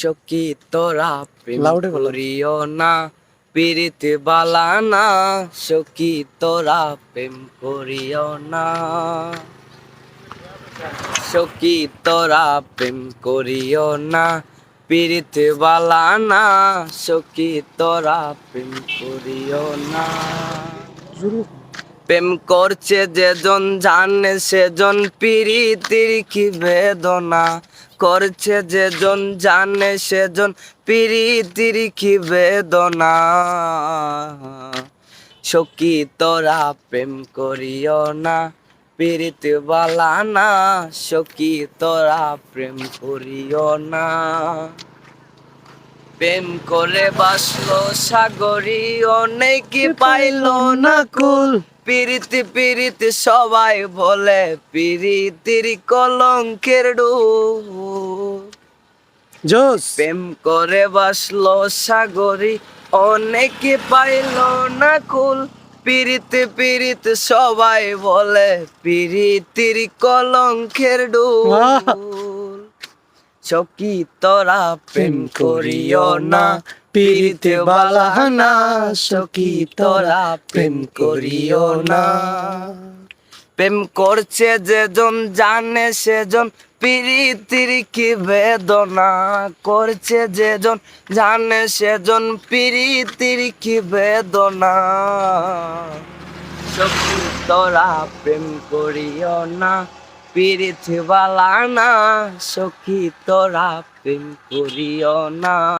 সখী তোরা প্রেম না পিরিতি বালা। না সখী তোরা প্রেম করিও না। সখী তোরা প্রেম করিও না পিরিতি বালা না সখী তোরা প্রেম করিও না। প্রেম করছে যেজন, জানে সেজন, পিরিতির কি বেদনা? করছে যেজন, জানে সেজন, পিরিতির কি বেদনা? সখী, তোরা প্রেম করিও না পিরিতি না। সখী, তোরা প্রেম করিও না। প্রেম করে বাসলো সাগরী অনেকে পাইলো না কুল পিরিতি পিরিতি সবাই বলে পিরিতির কলঙ্কের জোস। প্রেম করে বাসলো সাগরী অনেকে পাইলো না কুল পিরিতি পিরিতি সবাই বলে পিরিতির কলঙ্কের ডুব সখী তোরা প্রেম করিও না পিরিতে বালাহানা সখী তোরা প্রেম করিও না। প্রেম করছে যেজন জানে সেজন পিরিতির কি বেদনা? করছে যেজন জানে সেজন পিরিতির কি বেদনা? সখী তোরা প্রেম করিও না পিরিতি বালা না সখী তোরা প্রেম করিও না।